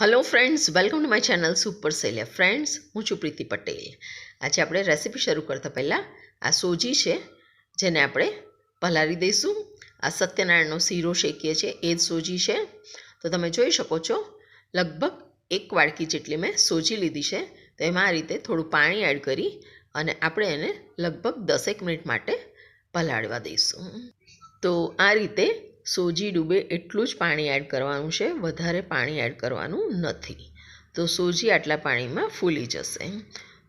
Hello friends welcome to my channel super સેલિયા friends હું છું પ્રીતિ પટેલ. આજે આપણે રેસીપી શરૂ કરતાં પહેલાં આ સોજી છે, જેને આપણે પલાળી દઈશું. આ સત્યનારાયણનો શીરો શેકીએ છીએ, એ જ સોજી છે. તો તમે જોઈ શકો છો, લગભગ એક વાડકી જેટલી મેં સોજી લીધી છે. તો એમાં આ રીતે થોડું પાણી એડ કરી અને આપણે એને લગભગ દસેક મિનિટ માટે પલાળવા દઈશું. તો આ રીતે સોજી ડૂબે એટલું જ પાણી એડ કરવાનું છે. વધારે પાણી એડ કરવાનું નથી. તો સોજી આટલા પાણીમાં ફૂલી જશે.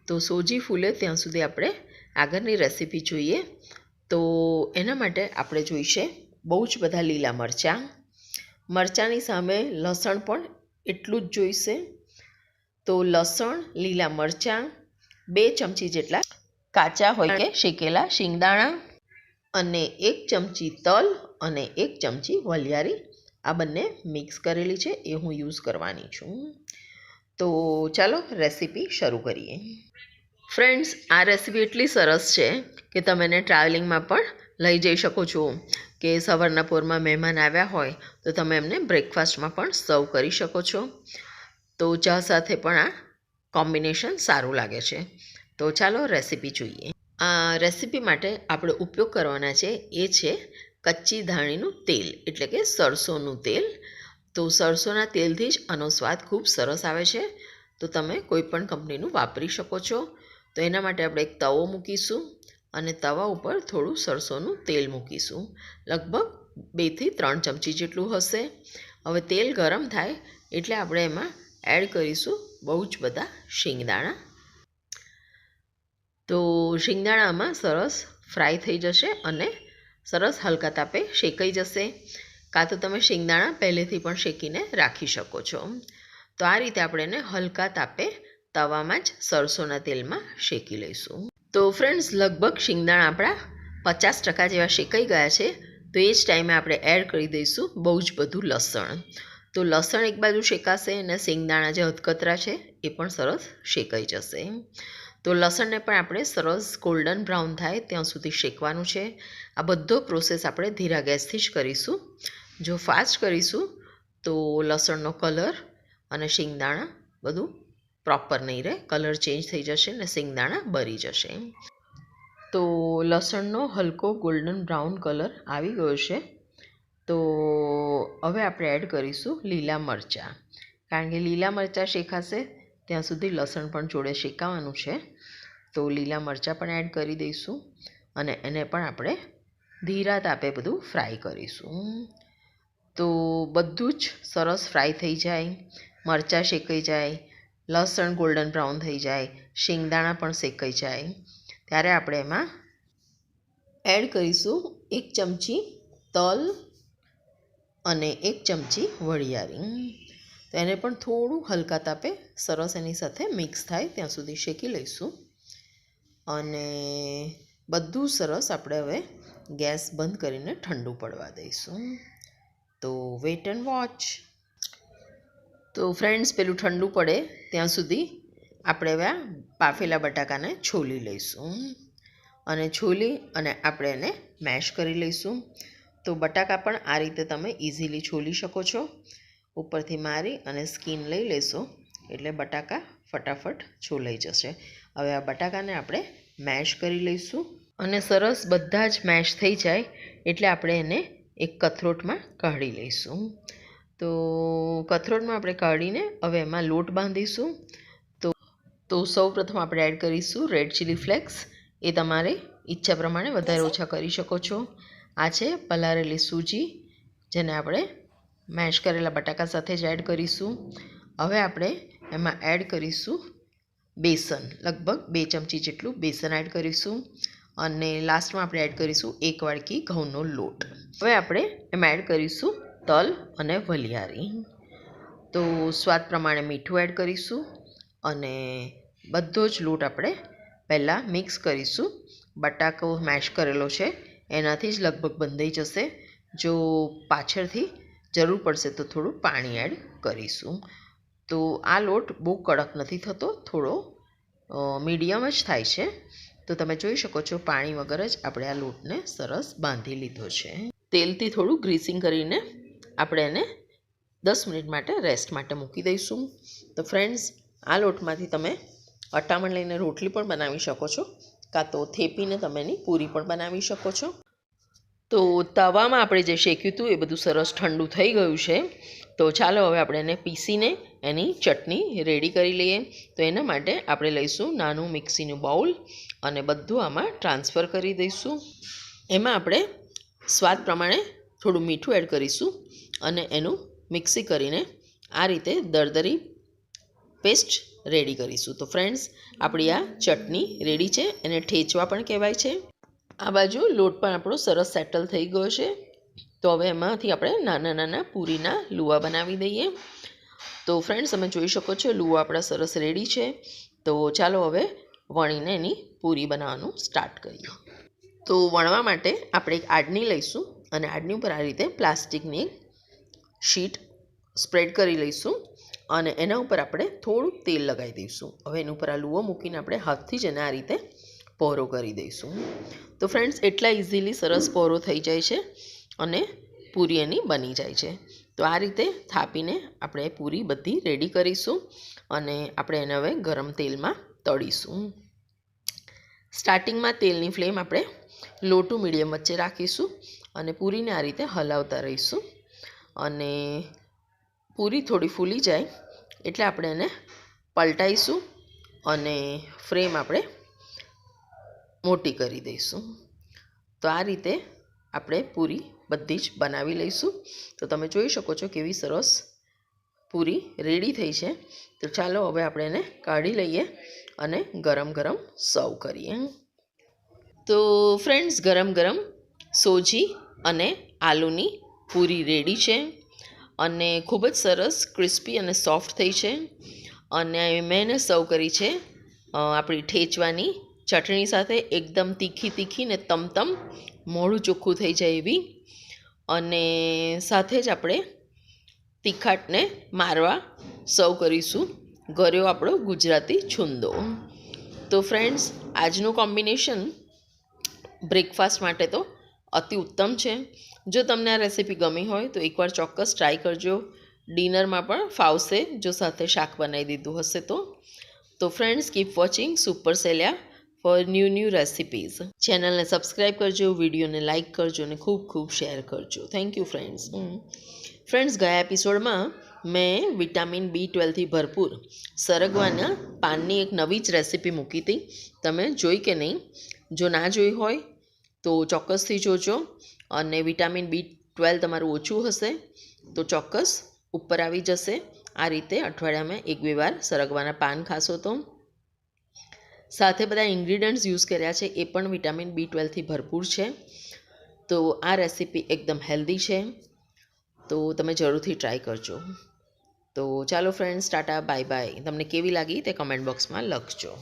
તો સોજી ફૂલે ત્યાં સુધી આપણે આગળની રેસીપી જોઈએ. તો એના માટે આપણે જોઈશે બહુ જ બધા લીલા મરચાં. મરચાંની સામે લસણ પણ એટલું જ જોઈશે. તો લસણ, લીલા મરચાં, બે ચમચી જેટલા કાચા હોય કે શેકેલા શિંગદાણા અને એક ચમચી તલ અને એક ચમચી વલિયારી આ બંને મિક્સ કરેલી છે, એ હું યુઝ કરવાની છું. તો ચાલો રેસીપી શરૂ કરીએ. ફ્રેન્ડ્સ, આ રેસીપી એટલી સરસ છે કે તમે એને ટ્રાવેલિંગમાં પણ લઈ જઈ શકો છો. કે સવારના મહેમાન આવ્યા હોય, તો તમે એમને બ્રેકફાસ્ટમાં પણ સર્વ કરી શકો છો. તો ચા સાથે પણ આ કોમ્બિનેશન સારું લાગે છે. તો ચાલો રેસીપી જોઈએ. આ રેસીપી માટે આપણે ઉપયોગ કરવાના છે એ છે કચ્ચી ધાણીનું તેલ, એટલે કે સરસોનું તેલ. તો સરસોના તેલથી જ આનો સ્વાદ ખૂબ સરસ આવે છે. તો તમે કોઈ પણ કંપનીનું વાપરી શકો છો. તો એના માટે આપણે એક તવો મૂકીશું અને તવા ઉપર થોડું સરસોનું તેલ મૂકીશું. લગભગ બેથી ત્રણ ચમચી જેટલું હશે. હવે તેલ ગરમ થાય એટલે આપણે એમાં એડ કરીશું બહુ જ બધા શિંગદાણા. તો શિંગદાણામાં સરસ ફ્રાય થઈ જશે અને સરસ હલકા તાપે શેકાઈ જશે. કાં તો તમે શિંગદાણા પહેલેથી પણ શેકીને રાખી શકો છો. તો આ રીતે આપણે એને હલકા તાપે તવામાં જ સરસોના તેલમાં શેકી લઈશું. તો ફ્રેન્ડ્સ લગભગ શિંગદાણા આપણા પચાસ ટકા જેવા શેકાઈ ગયા છે. તો એ જ ટાઈમે આપણે એડ કરી દઈશું બહુ જ બધું લસણ. તો લસણ એક બાજુ શેકાશે અને શિંગદાણા જે હથકતરા છે એ પણ સરસ શેકાઈ જશે. તો લસણને પણ આપણે સરસ ગોલ્ડન બ્રાઉન થાય ત્યાં સુધી શેકવાનું છે. આ બધો પ્રોસેસ આપણે ધીરા ગેસથી જ કરીશું. જો ફાસ્ટ કરીશું, તો લસણનો કલર અને શિંગદાણા બધું પ્રોપર નહીં રહે. કલર ચેન્જ થઈ જશે ને શિંગદાણા બરી જશે. તો લસણનો હલકો ગોલ્ડન બ્રાઉન કલર આવી ગયો છે. તો હવે આપણે એડ કરીશું લીલા મરચાં. કારણ કે લીલા મરચાં શેકાશે ત્યાં સુધી લસણ પણ જોડે શેકાવાનું છે. તો લીલા મરચાં પણ એડ કરી દઈશું અને એને પણ આપણે ધીરા તાપે બધું ફ્રાય કરીશું. તો બધું જ સરસ ફ્રાય થઈ જાય, મરચાં શેકાઈ જાય, લસણ ગોલ્ડન બ્રાઉન થઈ જાય, શિંગદાણા પણ શેકાઈ જાય. ત્યારે આપણે એમાં એડ કરીશું એક ચમચી તલ અને એક ચમચી વરિયાળી. તો એને પણ થોડું હલકા તાપે સરસ એની સાથે મિક્સ થાય, ત્યાં સુધી શેકી લઈશું. અને બધું સરસ આપણે હવે ગેસ બંધ કરીને ઠંડુ પડવા દઈશું. તો વેટ એન્ડ વોચ તો ફ્રેન્ડ્સ પેલું ઠંડુ પડે, ત્યાં સુધી આપણે હવે આ બાફેલા બટાકાને છોલી લઈશું. અને છોલી અને આપણે એને મેશ કરી લઈશું. તો બટાકા પણ આ રીતે તમે ઇઝીલી છોલી શકો છો. ઉપરથી મારી અને સ્કીન લઈ લેશો એટલે બટાકા ફટાફટ છોલાઈ જશે. હવે આ બટાકાને આપણે મેશ કરી લઈશું. અને સરસ બધા જ મેશ થઈ જાય એટલે આપણે એને એક કથરોટમાં કાઢી લઈશું. તો કથરોટમાં આપણે કાઢીને હવે એમાં લોટ બાંધીશું. તો તો સૌપ્રથમ આપણે એડ કરીશું રેડ ચીલી ફ્લેક્સ એ તમારે ઈચ્છા પ્રમાણે વધારે ઓછા કરી શકો છો. આ છે પલાળેલી સૂજી, જેને આપણે મેશ કરેલા બટાકા સાથે જ એડ કરીશું. હવે આપણે એમાં એડ કરીશું બેસન. લગભગ બે ચમચી જેટલું બેસન એડ કરીશું. અને લાસ્ટમાં આપણે એડ કરીશું એક વાડકી ઘઉંનો લોટ. હવે આપણે એમાં એડ કરીશું તલ અને વલિયારી. તો સ્વાદ પ્રમાણે મીઠું એડ કરીશું. અને બધો જ લોટ આપણે પહેલાં મિક્સ કરીશું. બટાકો મેશ કરેલો છે, એનાથી જ લગભગ બંધાઈ જશે. જો પાછળથી જરૂર પડશે તો થોડું પાણી એડ કરીશું. તો આ લોટ બહુ કડક નથી થતો, થોડો મીડિયમ જ થાય છે. તો તમે જોઈ શકો છો પાણી વગર જ આપણે આ લોટને સરસ બાંધી લીધો છે. તેલથી થોડું ગ્રીસિંગ કરીને આપણે એને દસ મિનિટ માટે રેસ્ટ માટે મૂકી દઈશું. તો ફ્રેન્ડ્સ, આ લોટમાંથી તમે અટામણ લઈને રોટલી પણ બનાવી શકો છો, કાં તો થેપીને તમે એની પૂરી પણ બનાવી શકો છો. તો તવામાં આપણે જે શેક્યું હતું એ બધું સરસ ઠંડુ થઈ ગયું છે. તો ચાલો હવે આપણે એને પીસીને એની ચટણી રેડી કરી લઈએ. તો એના માટે આપણે લઈશું નાનું મિક્સીનું બાઉલ અને બધું આમાં ટ્રાન્સફર કરી દઈશું. એમાં આપણે સ્વાદ પ્રમાણે થોડું મીઠું એડ કરીશું અને એનું મિક્સી કરીને આ રીતે દરદરી પેસ્ટ રેડી કરીશું. તો ફ્રેન્ડ્સ, આપણી આ ચટણી રેડી છે. એને ઠેચવા પણ કહેવાય છે. આ બાજુ લોટ પણ આપણો સરસ સેટલ થઈ ગયો છે. તો હવે એમાંથી આપણે નાના નાના પૂરીના લુવા બનાવી દઈએ. તો ફ્રેન્ડ્સ તમે જોઈ શકો છો લુવા આપણા સરસ રેડી છે. તો ચાલો હવે વણીને એની પૂરી બનાવવાનું સ્ટાર્ટ કરીએ. તો વણવા માટે આપણે એક આડની લઈશું અને આડની ઉપર આ રીતે પ્લાસ્ટિકની શીટ સ્પ્રેડ કરી લઈશું અને એના ઉપર આપણે થોડું તેલ લગાવી દઈશું. હવે એની ઉપર આ લુઓ મૂકીને આપણે હાથથી જ એને આ રીતે પહોરો કરી દઈશું. તો ફ્રેન્ડ્સ એટલા ઇઝીલી સરસ પહોરો થઈ જાય છે અને પૂરી એની બની જાય છે. તો આ રીતે થાપીને આપણે પૂરી બધી રેડી કરીશું અને આપણે એને હવે ગરમ તેલમાં તળીશું. સ્ટાર્ટિંગમાં તેલની ફ્લેમ આપણે લો ટુ મીડિયમ વચ્ચે રાખીશું અને પૂરીને આ રીતે હલાવતા રહીશું. અને પૂરી થોડી ફૂલી જાય એટલે આપણે એને પલટાઈશું અને ફ્રેમ આપણે મોટી કરી દઈશું. તો આ રીતે આપણે પૂરી બધી જ બનાવી લઈશું. તો તમે જોઈ શકો છો કેવી સરસ પૂરી રેડી થઈ છે. તો ચાલો હવે આપણે એને કાઢી લઈએ અને ગરમ ગરમ સર્વ કરીએ. તો ફ્રેન્ડ્સ, ગરમ ગરમ સોજી અને આલુની પૂરી રેડી છે અને ખૂબ જ સરસ ક્રિસ્પી અને સોફ્ટ થઈ છે. અને મેં એને સર્વ કરી છે આપણી ઠેચવાની ચટણી સાથે એકદમ તીખી તીખી ને તમતમ મોઢું ચોખ્ખું થઈ જાય એવી. અને સાથે જ આપણે તીખાટને મારવા સર્વ કરીશું. ગર્યો આપણો ગુજરાતી છુંદો. તો ફ્રેન્ડ્સ આજનું કોમ્બિનેશન બ્રેકફાસ્ટ માટે તો અતિ ઉત્તમ છે. જો તમને આ રેસીપી ગમી હોય તો એકવાર ચોક્કસ ટ્રાય કરજો. ડિનરમાં પણ ફાવશે, જો સાથે શાક બનાવી દીધું હશે તો. તો ફ્રેન્ડ્સ કીપ વોચિંગ સુપર સેલિયા ફોર ન્યૂ ન્યૂ રેસિપીઝ ચેનલને સબસ્ક્રાઈબ કરજો વિડીયોને લાઇક કરજો અને ખૂબ ખૂબ શેર કરજો. થેન્ક યુ ફ્રેન્ડ્સ ફ્રેન્ડ્સ ગયા એપિસોડમાં મેં વિટામિન બી ટ્વેલ્વથી ભરપૂર સરગવાના પાનની એક નવી જ રેસીપી મૂકી હતી. તમે જોઈ કે નહીં? જો ના જોઈ હોય તો ચોક્કસથી જોજો. અને વિટામિન બી ટ્વેલ્વ તમારું ઓછું હશે તો ચોક્કસ ઉપર આવી જશે. આ રીતે અઠવાડિયામાં એક બે વાર સરગવાના પાન ખાશો તો. સાથે બધા ઇન્ગ્રીડિયન્ટ્સ યુઝ કર્યા છે, એ પણ વિટામિન બી ટ્વેલ્વથી ભરપૂર છે. તો આ રેસીપી એકદમ હેલ્ધી છે. તો તમે જરૂરથી ટ્રાય કરજો. તો ચાલો ફ્રેન્ડ્સ ટાટા બાય બાય તમને કેવી લાગી તે કમેન્ટ બોક્સમાં લખજો.